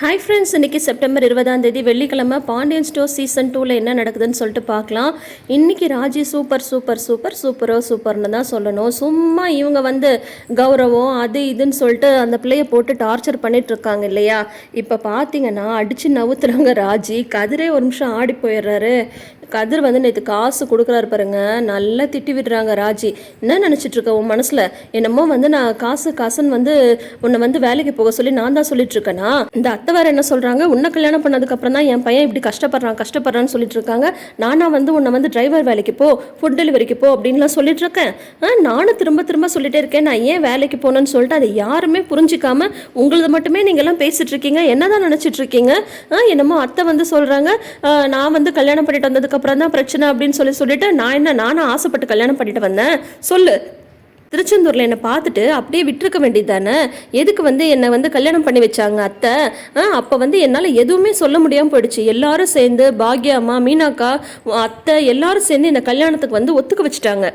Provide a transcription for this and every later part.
Hi friends இன்னைக்கு September இருபதாம் தேதி வெள்ளிக்கிழமை பாண்டியன் ஸ்டோர் சீசன் டூவில் என்ன நடக்குதுன்னு சொல்லிட்டு பார்க்கலாம். இன்னைக்கு ராஜி சூப்பர் சூப்பர் சூப்பர் சூப்பரோ சூப்பர்னு தான் சொல்லணும். சும்மா இவங்க வந்து கௌரவம் அது இதுன்னு சொல்லிட்டு அந்த பிள்ளைய போட்டு டார்ச்சர் பண்ணிகிட்ருக்காங்க இல்லையா? இப்போ பார்த்தீங்கன்னா அடித்து நவுத்துறாங்க ராஜி. கதிரே ஒரு நிமிஷம் ஆடி போயிடுறாரு. கதிர் வந்து நேற்று காசு கொடுக்குறாரு பாருங்க. நல்லா திட்டி விடுறாங்க ராஜி. என்ன நினச்சிட்டு இருக்க உன் மனசில்? என்னமோ வந்து நான் காசு காசுன்னு வந்து உன்னை வந்து வேலைக்கு போக சொல்லி நான் தான் சொல்லிட்டு இருக்கேனா? இந்த அத்தை வேற என்ன சொல்கிறாங்க உன்னை கல்யாணம் பண்ணதுக்கப்புறம் தான் என் பையன் இப்படி கஷ்டப்படுறான் கஷ்டப்படுறான்னு சொல்லிட்டு இருக்காங்க. நானா வந்து உன்னை வந்து டிரைவர் வேலைக்கு போ ஃபுட் டெலிவரிக்கு போ அப்படின்லாம் சொல்லிட்டு இருக்கேன். ஆ, நானும் திரும்ப திரும்ப சொல்லிட்டே இருக்கேன். நான் ஏன் வேலைக்கு போனேன்னு சொல்லிட்டு அதை யாருமே புரிஞ்சிக்காம உங்களது மட்டுமே நீங்கள்லாம் பேசிட்டு இருக்கீங்க. என்னதான் நினச்சிட்டு இருக்கீங்க? ஆ, என்னமோ அத்தை வந்து சொல்கிறாங்க நான் வந்து கல்யாணம் பண்ணிட்டு வந்ததுக்கு அப்புறம் தான் பிரச்சனை அப்படின்னு சொல்லி சொல்லிட்டு நான் என்ன நானும் ஆசைப்பட்டு கல்யாணம் பண்ணிட்டு வந்தேன். சொல்லு. திருச்செந்தூரில் என்னை பார்த்துட்டு அப்படியே விட்டுருக்க வேண்டியது தானே எதுக்கு வந்து என்னை வந்து கல்யாணம் பண்ணி வச்சாங்க அத்தை? ஆ அப்போ வந்து என்னால் எதுவுமே சொல்ல முடியாமல் போயிடுச்சு. எல்லாரும் சேர்ந்து பாக்யா அம்மா மீனாக்கா அத்தை எல்லாரும் சேர்ந்து இந்த கல்யாணத்துக்கு வந்து ஒத்துக்க வச்சுட்டாங்க.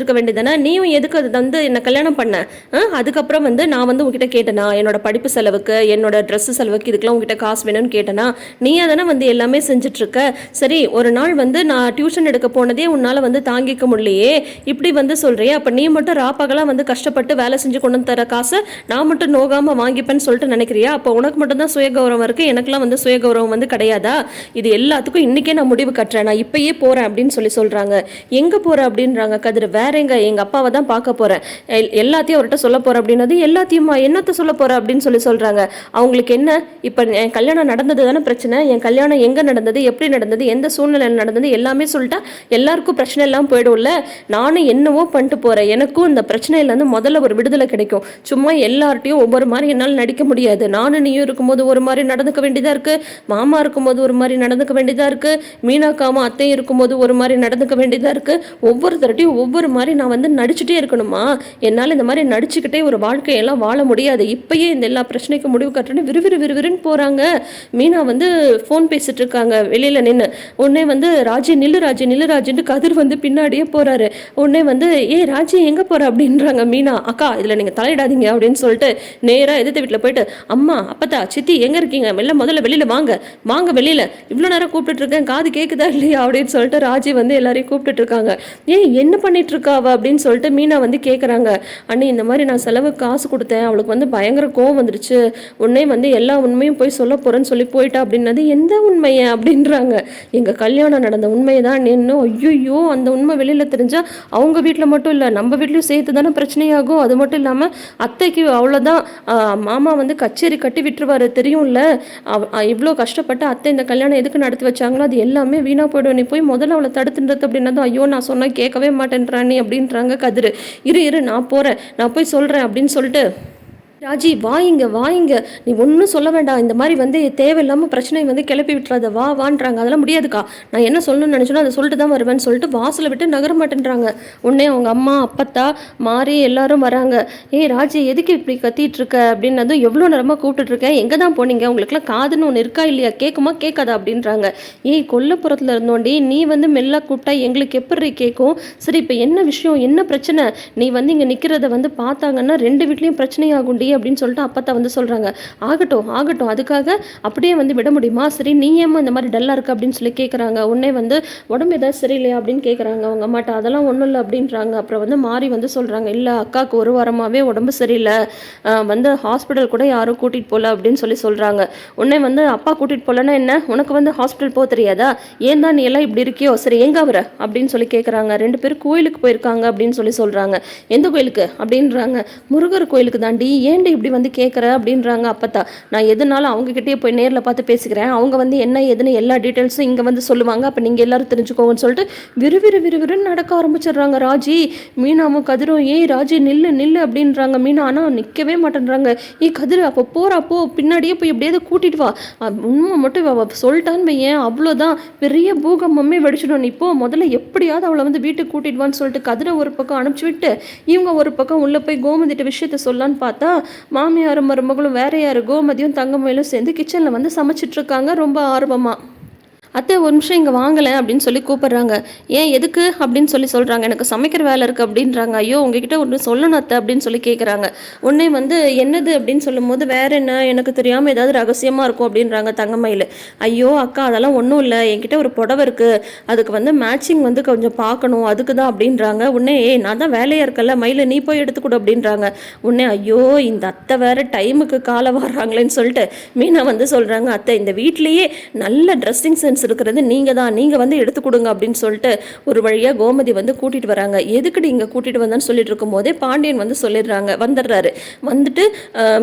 இருக்க வேண்டியதானே நீயும் எதுக்கு அது வந்து என்ன கல்யாணம் பண்ண? ஆ, அதுக்கப்புறம் வந்து நான் வந்து உங்ககிட்ட கேட்டேனா? என்னோட படிப்பு செலவுக்கு என்னோட ட்ரெஸ் செலவுக்கு இதுக்கெல்லாம் உங்ககிட்ட காசு வேணும்னு கேட்டேனா? நீயா தானே வந்து எல்லாமே செஞ்சுட்டு இருக்க சரி ஒரு நாள் வந்து நான் டியூஷன் எடுக்க போனதே உன்னால வந்து தாங்கிக்க முடியலையே. இப்படி வந்து சொல்றியே? அப்ப நீ மட்டும் ராப்பகலாம் வந்து கஷ்டப்பட்டு வேலை செஞ்சு கொண்டு வந்து தர காசை நான் மட்டும் நோகாம வாங்கிப்பேன்னு சொல்லிட்டு நினைக்கிறியா? அப்போ உனக்கு மட்டும் தான் சுயகௌரவம் இருக்கு. எனக்குலாம் வந்து சுயகௌரவம் வந்து கிடையாதா? இது எல்லாத்துக்கும் இன்னைக்கே நான் முடிவு கட்டுறேன். நான் இப்பயே போறேன் அப்படின்னு சொல்லி சொல்றாங்க. எங்க போற அப்படின்றாங்க கதிர் வேற எங்க அப்பாவை தான் பார்க்க போகிறேன் எல்- எல்லாத்தையும் அவர்கிட்ட சொல்ல போகிறேன் அப்படின்னது எல்லாத்தையுமா என்னத்த சொல்ல போகிற அப்படின்னு சொல்லி சொல்கிறாங்க அவங்களுக்கு என்ன? இப்போ என் கல்யாணம் நடந்தது தானே பிரச்சனை? என் கல்யாணம் எங்கே நடந்தது? எப்படி நடந்தது? எந்த சூழ்நிலையில் நடந்தது? எல்லாமே சொல்லிட்டா எல்லாருக்கும் பிரச்சனை எல்லாம் போயிடும்ல? நானும் என்னவோ பண்ணிட்டு போகிறேன் எனக்கும் இந்த பிரச்சனையிலேருந்து முதல்ல ஒரு விடுதலை கிடைக்கும். சும்மா எல்லார்ட்டையும் ஒவ்வொரு மாதிரி என்னால் நடிக்க முடியாது. நானும் நீயும் இருக்கும்போது ஒரு மாதிரி நடந்துக்க வேண்டியதாக இருக்குது மாமா இருக்கும்போது ஒரு மாதிரி நடந்துக்க வேண்டியதாக இருக்குது மீனாக்காமா அத்தையும் இருக்கும்போது ஒரு மாதிரி நடந்துக்க வேண்டியதாக இருக்குது ஒவ்வொருத்தர்ட்டையும் ஒவ்வொரு மாதிரி நான் வந்து நடிச்சுட்டே இருக்கணுமா? என்னால் இந்த மாதிரி நடிச்சுக்கிட்டே ஒரு வாழ்க்கையெல்லாம் வாழ முடியாது. இப்பயே இந்த எல்லா பிரச்சனைக்கும் முடிவு கட்டுறேன்னு விறுவிறு விறுவிறுன்னு போகிறாங்க மீனா வந்து ஃபோன் பேசிட்டு இருக்காங்க. வெளியில் நின்று உடனே வந்து ராஜி நில்லு ராஜி நில்லு ராஜின்ட்டு கதிர் வந்து பின்னாடியே போகிறாரு உடனே வந்து ஏ ராஜி எங்கே போகிற அப்படின்றாங்க மீனா. அக்கா இதில் நீங்கள் தலையிடாதீங்க. அப்படின்னு சொல்லிட்டு நேராக எதிர்த்த வீட்டில் போயிட்டு அம்மா அப்பத்தா சித்தி எங்கே இருக்கீங்க? மெல்ல முதல்ல வெளியில் வாங்க. வாங்க வெளியில். இவ்வளோ நேரம் கூப்பிட்டுட்டு இருக்கேன். காது கேட்குதா இல்லையா? அப்படின்னு சொல்லிட்டு ராஜி வந்து எல்லாரையும் கூப்பிட்டுட்டு இருக்காங்க. ஏன் என்ன பண்ணிட்டு இருக்கா? அவ அப்படின்னு சொல்லிட்டு மீனா வந்து கேட்குறாங்க அண்ணி இந்த மாதிரி நான் செலவுக்கு காசு கொடுத்தேன். அவளுக்கு வந்து பயங்கர கோவம் வந்துருச்சு. உன்னே வந்து எல்லா உண்மையும் போய் சொல்ல போகிறேன்னு சொல்லி போயிட்டா அப்படின்னது எந்த உண்மையை அப்படின்றாங்க. எங்கள் கல்யாணம் நடந்த உண்மையை தான் இன்னும் ஐயோ அந்த உண்மை வெளியில் தெரிஞ்சால் அவங்க வீட்டில் மட்டும் இல்லை நம்ம வீட்லேயும் சேர்த்து தானே பிரச்சனையாகும். அது மட்டும் இல்லாமல் அத்தைக்கு அவ்வளோதான் மாமா வந்து கச்சேரி கட்டி விட்டுருவாரு. தெரியும்ல? அவ- இவ்வளோ கஷ்டப்பட்டு அத்தை இந்த கல்யாணம் எதுக்கு நடத்தி வச்சாங்களோ அது எல்லாமே வீணா போயிடும். நீ போய் முதல்ல அவளை தடுத்துன்றது அப்படின்னதும் ஐயோ நான் சொன்னால் கேட்கவே மாட்டேன்றானே. அப்படின்றாங்க கதிரு. இரு இரு நான் போறேன். நான் போய் சொல்றேன் அப்படின்னு சொல்லிட்டு ராஜி வாயிங்க வாயிங்க நீ ஒன்றும் சொல்ல வேண்டாம். இந்த மாதிரி வந்து தேவையில்லாமல் பிரச்சனை வந்து கிளப்பி விட்டுறாத. வா வான்றாங்க. அதெல்லாம் முடியாதுக்கா. நான் என்ன சொல்லணும்னு நினச்சோனோ அதை சொல்லிட்டு தான் வருவேன்னு சொல்லிட்டு வாசலை விட்டு நகர மாட்டேன்றாங்க. உடனே அவங்க அம்மா அப்பத்தா மாறி எல்லாரும் வராங்க. ஏய் ராஜி எதுக்கு இப்படி கத்திட்டு இருக்க? அப்படின்னதும் எவ்வளோ நேரமாக கூப்பிட்டுட்டு இருக்கேன். எங்கே தான் போனீங்க? உங்களுக்குலாம் காதுன்னு ஒன்று இருக்கா இல்லையா? கேட்குமா கேட்காதா அப்படின்றாங்க. ஏய் கொல்லப்புறத்தில் இருந்தோண்டி. நீ வந்து மெல்ல கூப்பிட்டா எங்களுக்கு எப்படி கேட்கும் சரி இப்போ என்ன விஷயம்? என்ன பிரச்சனை? நீ வந்து இங்கே நிற்கிறத வந்து பார்த்தாங்கன்னா ரெண்டு வீட்லேயும் பிரச்சனையாகுண்டி அப்படின்னு சொல்லிட்டு அப்பத்தா வந்து சொல்கிறாங்க ஆகட்டும் ஆகட்டும். அதுக்காக அப்படியே வந்து விட முடியுமா? சரி நீ ஏமா இந்த மாதிரி டல்லாக இருக்கு அப்படின்னு சொல்லி கேட்குறாங்க உடனே வந்து உடம்பு ஏதாவது சரியில்லையா அப்படின்னு கேட்குறாங்க அவங்க அம்மாட்ட. அதெல்லாம் ஒன்றும் இல்லை அப்படின்றாங்க. அப்புறம் வந்து மாறி வந்து சொல்கிறாங்க இல்லை அக்காவுக்கு ஒரு வாரமாகவே உடம்பு சரியில்லை. வந்து ஹாஸ்பிட்டல் கூட யாரும் கூட்டிகிட்டு போகல அப்படின்னு சொல்லி சொல்கிறாங்க உடனே வந்து அப்பா கூட்டிகிட்டு போகலன்னா என்ன? உனக்கு வந்து ஹாஸ்பிட்டல் போக தெரியாதா? ஏன் தான் நீ எல்லாம் இப்படி இருக்கியோ? சரி எங்க அவர? அப்படின்னு சொல்லி கேட்குறாங்க ரெண்டு பேரும் கோயிலுக்கு போயிருக்காங்க அப்படின்னு சொல்லி சொல்கிறாங்க எந்த கோயிலுக்கு? அப்படின்றாங்க. முருகர் கோயிலுக்கு தாண்டி. ஏன் ஏன்டி இப்படி வந்து கேட்குற அப்படின்றாங்க அப்பத்தா. நான் எதுனாலும் அவங்கக்கிட்டே போய் நேரில் பார்த்து பேசிக்கிறேன். அவங்க வந்து என்ன ஏதுன்னு எல்லா டீட்டெயில்ஸும் இங்கே வந்து சொல்லுவாங்க. அப்போ நீங்கள் எல்லாரும் தெரிஞ்சுக்கோங்கன்னு சொல்லிட்டு விறுவிறு விறுவிறுன்னு நடக்க ஆரம்பிச்சிடுறாங்க. ராஜி மீனாவும் கதிரும் ஏய் ராஜி நில்லு நில்லு அப்படின்றாங்க. மீனா ஆனால் நிற்கவே மாட்டேன்றாங்க. ஏய் கதிர் அப்போ போகிறா போ. பின்னாடியே போய் எப்படியாவது கூட்டிட்டு வா. உண்மை மட்டும் சொல்லிட்டான்னு வையேன். அவ்வளோதான் பெரிய பூகம்பமே வெடிச்சிடும். நீ போ. முதல்ல எப்படியாவது அவளை வந்து வீட்டுக்கு கூட்டிட்டு வான்னு சொல்லிட்டு கதிரை ஒரு பக்கம் அனுப்பிச்சு விட்டு இவங்க ஒரு பக்கம் உள்ளே போய் கோமதிட்ட விஷயத்த சொல்லான்னு பார்த்தா மாமியாரும் மருமகளும் வேற யாரு கோமதியும் தங்கமயிலும் சேர்ந்து கிச்சனில் வந்து சமைச்சிட்டு இருக்காங்க. ரொம்ப ஆர்வமாக அத்தை ஒரு நிமிஷம் இங்கே வாங்கலை அப்படின்னு சொல்லி கூப்பிட்றாங்க. ஏன் எதுக்கு அப்படின்னு சொல்லி சொல்கிறாங்க எனக்கு சமைக்கிற வேலை இருக்குது அப்படின்றாங்க. ஐயோ உங்ககிட்ட ஒன்று சொல்லணும் அத்தை அப்படின்னு சொல்லி கேட்குறாங்க உடனே வந்து என்னது அப்படின்னு சொல்லும்போது வேறு என்ன? எனக்கு தெரியாமல் ஏதாவது ரகசியமாக இருக்கும் அப்படின்றாங்க தங்கம்மையில் ஐயோ அக்கா அதெல்லாம் ஒன்றும் இல்லை. என்கிட்ட ஒரு புடவை இருக்குது அதுக்கு வந்து மேட்சிங் வந்து கொஞ்சம் பார்க்கணும். அதுக்கு தான் அப்படின்றாங்க. உடனே ஏ நான் தான் வேலையாக இருக்கல மயில நீ போய் எடுத்துக்கூட அப்படின்றாங்க. உடனே ஐயோ இந்த அத்தை வேறு டைமுக்கு காலை வர்றாங்களேன்னு சொல்லிட்டு மீனா வந்து சொல்கிறாங்க அத்தை இந்த வீட்லேயே நல்ல ட்ரெஸ்ஸிங் சென்ஸ் இருக்கிறது நீங்கள் தான் நீங்கள் வந்து எடுத்து கொடுங்க அப்படின்னு சொல்லிட்டு ஒரு வழியாக கோமதி வந்து கூட்டிகிட்டு வராங்க. எதுக்குடி இங்கே கூட்டிகிட்டு வந்தேன்னு சொல்லிட்டு இருக்கும்போதே பாண்டியன் வந்து சொல்லிடுறாங்க வந்துடுறாரு. வந்துட்டு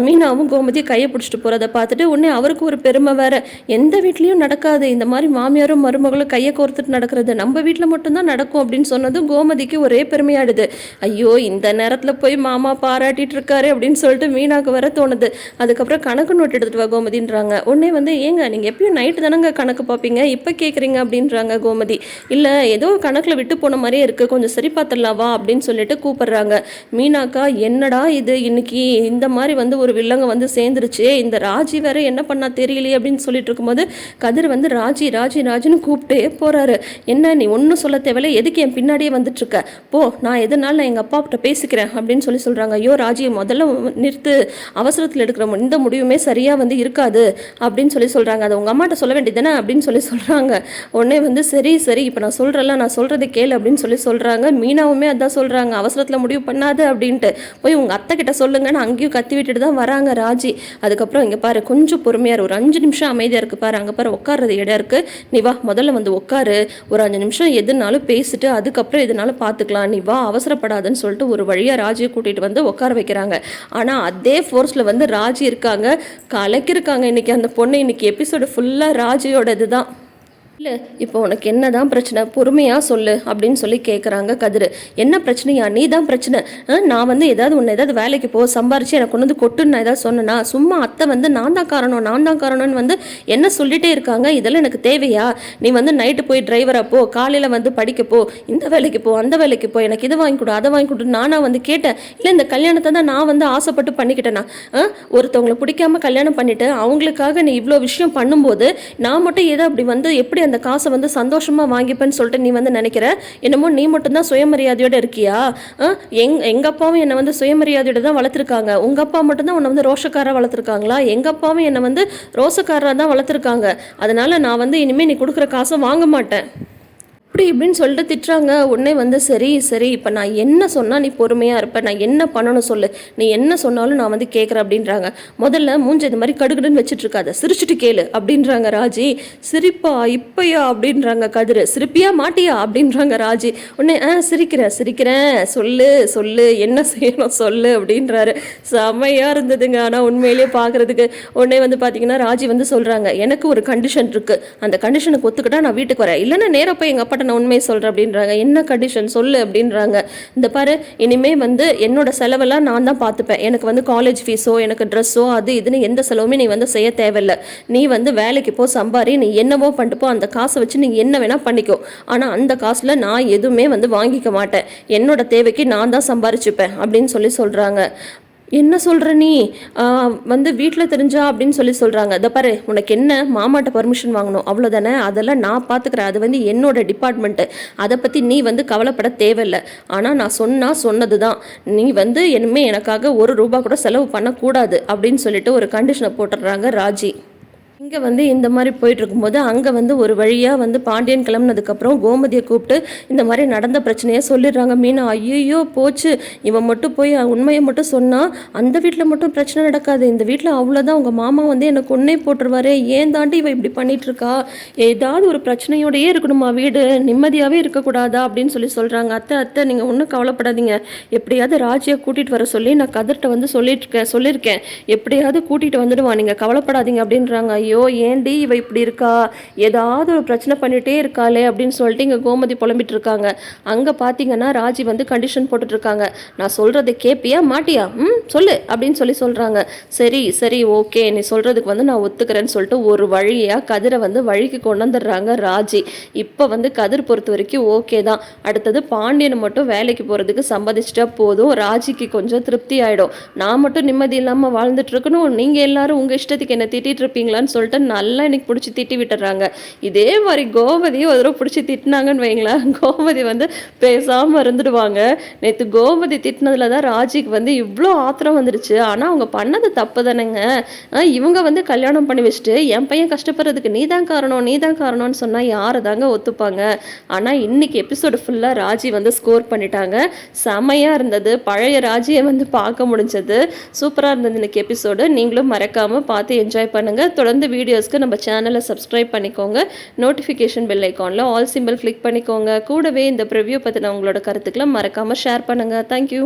மீனாவும் கோமதி கையை பிடிச்சிட்டு போகிறத பார்த்துட்டு உடனே அவருக்கு ஒரு பெருமை வேற. எந்த வீட்லேயும் நடக்காது. இந்த மாதிரி மாமியாரும் மருமகளும் கையை கோர்த்துட்டு நடக்கிறது. நம்ம வீட்டில் மட்டும்தான் நடக்கும் அப்படின்னு சொன்னதும் கோமதிக்கு ஒரே பெருமையாடுது ஐயோ இந்த நேரத்தில் போய் மாமா பாராட்டிட்டு இருக்காரு அப்படின்னு சொல்லிட்டு மீனாக்கு வர தோணுது. அதுக்கப்புறம் கணக்கு நோட்டு எடுத்துட்டு வா கோமதின்றாங்க. உடனே வந்து ஏங்க நீங்கள் எப்பயும் நைட்டு தானங்க கணக்கு பார்ப்பீங்க? இப்போ கேட்குறீங்க அப்படின்றாங்க கோமதி. இல்லை ஏதோ கணக்கில் விட்டு போன மாதிரியே இருக்குது கொஞ்சம் சரி பார்த்துடலாவா அப்படின்னு சொல்லிட்டு கூப்பிடுறாங்க. மீனாக்கா என்னடா இது? இன்னைக்கு இந்த மாதிரி வந்து ஒரு வில்லங்க வந்து சேர்ந்துருச்சு. இந்த ராஜி வேற என்ன பண்ணா தெரியலையே அப்படின்னு சொல்லிட்டு இருக்கும்போது கதிர் வந்து ராஜி ராஜி ராஜின்னு கூப்பிட்டே போகிறாரு என்ன நீ ஒன்றும் சொல்ல தேவையில்ல. எதுக்கு என் பின்னாடியே வந்துட்டுருக்க? போ நான் எதனால நான் எங்கள் அப்பா கிட்ட பேசிக்கிறேன் அப்படின்னு சொல்லி சொல்கிறாங்க ஐயோ ராஜி முதல்ல நிறுத்து. அவசரத்தில் எடுக்கிற மு- இந்த முடிவுமே சரியாக வந்து இருக்காது அப்படின்னு சொல்லி சொல்கிறாங்க அதை உங்கள் அம்மாட்ட சொல்ல வேண்டியதுதானே அப்படின்னு சொல்லி சொல்கிறாங்க உடனே வந்து சரி சரி இப்போ நான் சொல்றேன்ல நான் சொல்கிறது கேளு அப்படின்னு சொல்லி சொல்கிறாங்க மீனாவுமே அதான் சொல்கிறாங்க அவசரத்தில் முடிவு பண்ணாத அப்படின்ட்டு. போய் உங்கள் அத்தை கிட்ட சொல்லுங்கன்னு அங்கேயும் கத்தி விட்டுட்டு தான் வராங்க ராஜி. அதுக்கப்புறம் இங்கே பாரு கொஞ்சம் பொறுமையாக ஒரு அஞ்சு நிமிஷம் அமைதியாக இருக்குது பாரு. அங்கே பாரு உட்கார்றது இடம் இருக்குது நீ வா முதல்ல வந்து உட்காரு. ஒரு அஞ்சு நிமிஷம் எதுனாலும் பேசிட்டு அதுக்கப்புறம் எதுனாலும் பார்த்துக்கலாம் நீ வா அவசரப்படாதுன்னு சொல்லிட்டு ஒரு வழியாக ராஜியை கூட்டிகிட்டு வந்து உட்கார வைக்கிறாங்க. ஆனால் அதே ஃபோர்ஸில் வந்து ராஜி இருக்காங்க. கலக்கிருக்காங்க இன்னைக்கு. அந்த பொண்ணு இன்னைக்கு எபிசோடு ஃபுல்லாக ராஜியோட இதுதான் இல்லை இப்போ உனக்கு என்னதான் பிரச்சனை பொறுமையாக சொல்லு அப்படின்னு சொல்லி கேட்குறாங்க கதிர். என்ன பிரச்சனையா? நீ தான் பிரச்சனை. ஆ, நான் வந்து ஏதாவது உன்னை ஏதாவது வேலைக்கு போ சம்பாரிச்சு எனக்கு கொண்டு வந்து கொட்டுன்னு நான் ஏதாவது சொன்னேன்னா சும்மா அத்தை வந்து நான் தான் காரணம் நான் தான் காரணம்னு வந்து என்ன சொல்லிட்டே இருக்காங்க? இதெல்லாம் எனக்கு தேவையா? நீ வந்து நைட்டு போய் டிரைவராக போ காலையில் வந்து படிக்க போ இந்த வேலைக்கு போ அந்த வேலைக்கு போ எனக்கு இதை வாங்கி கொடு அதை வாங்கி கொடு நானாக வந்து கேட்டேன். இல்லை இந்த கல்யாணத்தை தான் நான் வந்து ஆசைப்பட்டு பண்ணிக்கிட்டேனா? ஆ, ஒருத்தவங்களை பிடிக்காம கல்யாணம் பண்ணிட்டு அவங்களுக்காக நீ இவ்வளோ விஷயம் பண்ணும்போது நான் மட்டும் ஏதோ அப்படி வந்து எப்படி அந்த காசை வந்து சந்தோஷமாக வாங்கிப்பேன்னு சொல்லிட்டு நீ வந்து நினைக்கிற? என்னமோ நீ மட்டும்தான் சுயமரியாதையோடு இருக்கியா? ஆ? எங் எங்கள் அப்பாவும் என்னை வந்து சுயமரியாதையோடு தான் வளர்த்துருக்காங்க. உங்கள் அப்பா மட்டும்தான் உன்னை வந்து ரோஷக்காராக வளர்த்துருக்காங்களா? எங்கள் அப்பாவும் என்னை வந்து ரோசக்காரராக தான் வளர்த்துருக்காங்க. அதனால் நான் வந்து இனிமேல் நீ கொடுக்குற காசை வாங்க மாட்டேன். அப்படி இப்படின்னு சொல்லிட்டு திட்டுறாங்க. உடனே வந்து சரி சரி இப்போ நான் என்ன சொன்னால் நீ பொறுமையாக இருப்ப? நான் என்ன பண்ணணும் சொல்லு? நீ என்ன சொன்னாலும் நான் வந்து கேட்குறேன் அப்படின்றாங்க. முதல்ல மூஞ்சி இது மாதிரி கடுகடுன்னு வச்சுட்டு இருக்காத சிரிச்சுட்டு கேளு அப்படின்றாங்க ராஜி. சிரிப்பா? இப்பையா? அப்படின்றாங்க கதிர். சிரிப்பியா மாட்டியா? அப்படின்றாங்க ராஜி. உடனே ஆ சிரிக்கிறேன் சிரிக்கிறேன். சொல்லு சொல்லு. என்ன செய்யணும் சொல்லு அப்படின்றாரு. செமையாக இருந்ததுங்க. ஆனால் உண்மையிலேயே பார்க்குறதுக்கு உடனே வந்து பார்த்தீங்கன்னா ராஜி வந்து சொல்கிறாங்க எனக்கு ஒரு கண்டிஷன் இருக்குது அந்த கண்டிஷனுக்கு ஒத்துக்கிட்டா நான் வீட்டுக்கு வரேன். இல்லைன்னா நேராக போய் எங்கள் அப்பா அப்பாட்ட நான் உண்மை சொல்கிறேன் அப்படின்றாங்க. என்ன கண்டிஷன் சொல்லு அப்படின்றாங்க. இந்த பாரு இனிமேல் வந்து என்னோட செலவெல்லாம் நான் தான் பார்த்துப்பேன். எனக்கு வந்து காலேஜ் ஃபீஸோ எனக்கு ட்ரெஸ்ஸோ அது இதுன்னு எந்த செலவுமே நீ வந்து செய்ய தேவையில்ல. நீ வந்து வேலைக்கு போ சம்பாரி நீ என்னவோ பண்ணிட்டுப்போ அந்த காசை வச்சு நீ என்ன வேணால் பண்ணிக்கோ. ஆனால் அந்த காசில் நான் எதுவுமே வந்து வாங்கிக்க மாட்டேன். என்னோட தேவைக்கு நான் தான் சம்பாரிச்சுப்பேன் அப்படின்னு சொல்லி சொல்கிறாங்க என்ன சொல்கிற நீ? வந்து வீட்டில் தெரிஞ்சா அப்படின்னு சொல்லி சொல்கிறாங்க இதை பாரு உனக்கு என்ன? மாமாட்ட பர்மிஷன் வாங்கணும். அவ்வளோதானே அதெல்லாம் நான் பார்த்துக்கிறேன் அது வந்து என்னோட டிபார்ட்மெண்ட்டு அதை பற்றி நீ வந்து கவலைப்பட தேவையில்லை. ஆனால் நான் சொன்னால் சொன்னது தான் நீ வந்து இனிமேல் எனக்காக ஒரு ரூபா கூட செலவு பண்ணக்கூடாது அப்படின்னு சொல்லிட்டு ஒரு கண்டிஷனை போட்டுடுறாங்க ராஜி. இங்கே வந்து இந்த மாதிரி போயிட்டு இருக்கும்போது அங்கே வந்து ஒரு வழியாக வந்து பாண்டியன் கிளம்புனதுக்கப்புறம் கோமதியை கூப்பிட்டு இந்த மாதிரி நடந்த பிரச்சனையை சொல்லிடுறாங்க. மீனா ஐயோ போச்சு. இவன் மட்டும் போய் உண்மையை மட்டும் சொன்னால் அந்த வீட்டில் மட்டும் பிரச்சனை நடக்காது. இந்த வீட்டில் அவ்வளோதான் உங்கள் மாமா வந்து எனக்கு கொன்னே போட்டுருவாரு. ஏன் தாண்டி இவன் இப்படி பண்ணிகிட்ருக்கா இருக்கா ஏதாவது ஒரு பிரச்சனையோடையே இருக்கணுமா வீடு? நிம்மதியாகவே இருக்கக்கூடாதா? அப்படின்னு சொல்லி சொல்கிறாங்க அத்தை அத்தை நீங்கள் ஒன்றும் கவலைப்படாதீங்க. எப்படியாவது ராஜியை கூட்டிகிட்டு வர சொல்லி நான் கதிர்கிட்ட வந்து சொல்லிட்டு இருக்கேன் சொல்லியிருக்கேன். எப்படியாவது கூட்டிகிட்டு வந்துடுவான் நீங்கள் கவலைப்படாதீங்க அப்படின்றாங்க. ஐயோ ஐயோ ஏண்டி இவ இப்படி இருக்கா? ஏதாவது ஒரு பிரச்சனை பண்ணிகிட்டே இருக்காளே அப்படின்னு சொல்லிட்டு இங்கே கோமதி புலம்பிட்டு இருக்காங்க. அங்கே பார்த்தீங்கன்னா ராஜி வந்து கண்டிஷன் போட்டுட்ருக்காங்க நான் சொல்கிறத கேட்பியா மாட்டியா? ம் சொல்லு அப்படின்னு சொல்லி சொல்கிறாங்க சரி சரி ஓகே நீ சொல்கிறதுக்கு வந்து நான் ஒத்துக்கிறேன்னு சொல்லிட்டு ஒரு வழியாக கதிரை வந்து வழிக்கு கொண்டு வந்துடுறாங்க ராஜி. இப்போ வந்து கதிர் பொறுத்த வரைக்கும் ஓகே தான். அடுத்தது பாண்டியனை மட்டும் வேலைக்கு போகிறதுக்கு சம்பாதிச்சிட்டா போதும். ராஜிக்கு கொஞ்சம் திருப்தி ஆகிடும் நான் மட்டும் நிம்மதி இல்லாமல் வாழ்ந்துட்டு இருக்கணும். நீங்கள் எல்லாரும் உங்கள் இஷ்டத்துக்கு என்ன திட்டிகிட்டு இருப்பீங்களான்னு சொல்லி சொல்லிட்டு நல்லா இன்னைக்கு பிடிச்சி திட்டி விட்டுறாங்க. இதே மாதிரி கோமதி ஒரு தடவை பிடிச்சி திட்டினாங்கன்னு வைங்களேன். கோமதி வந்து பேசாமல் இருந்துடுவாங்க. நேற்று கோமதி திட்டினதுல தான் ராஜிக்கு வந்து இவ்வளோ ஆத்திரம் வந்துடுச்சு ஆனால் அவங்க பண்ணது தப்பு தானேங்க. இவங்க வந்து கல்யாணம் பண்ணி வச்சுட்டு என் பையன் கஷ்டப்படுறதுக்கு நீ தான் காரணம் நீ தான் காரணம்னு சொன்னால் யாரை தாங்க ஒத்துப்பாங்க? ஆனால் இன்னைக்கு எபிசோடு ஃபுல்லாக ராஜி வந்து ஸ்கோர் பண்ணிட்டாங்க. செமையாக இருந்தது. பழைய ராஜியை வந்து பார்க்க முடிஞ்சது. சூப்பராக இருந்தது இன்னைக்கு எபிசோடு நீங்களும் மறக்காமல் பார்த்து என்ஜாய் பண்ணுங்கள் தொடர்ந்து வீடியோஸ்க்கு நம்ம சேனலை சப்ஸ்கிரைப் பண்ணிக்கோங்க. நோட்டிஃபிகேஷன் பெல் ஐக்கானில் ஆல் சிம்பிள் கிளிக் பண்ணிக்கோங்க. கூடவே இந்த ப்ரிவ்யூ பற்றின உங்களோட கருத்துக்களை மறக்காமல் ஷேர் பண்ணுங்கள் தேங்க்யூ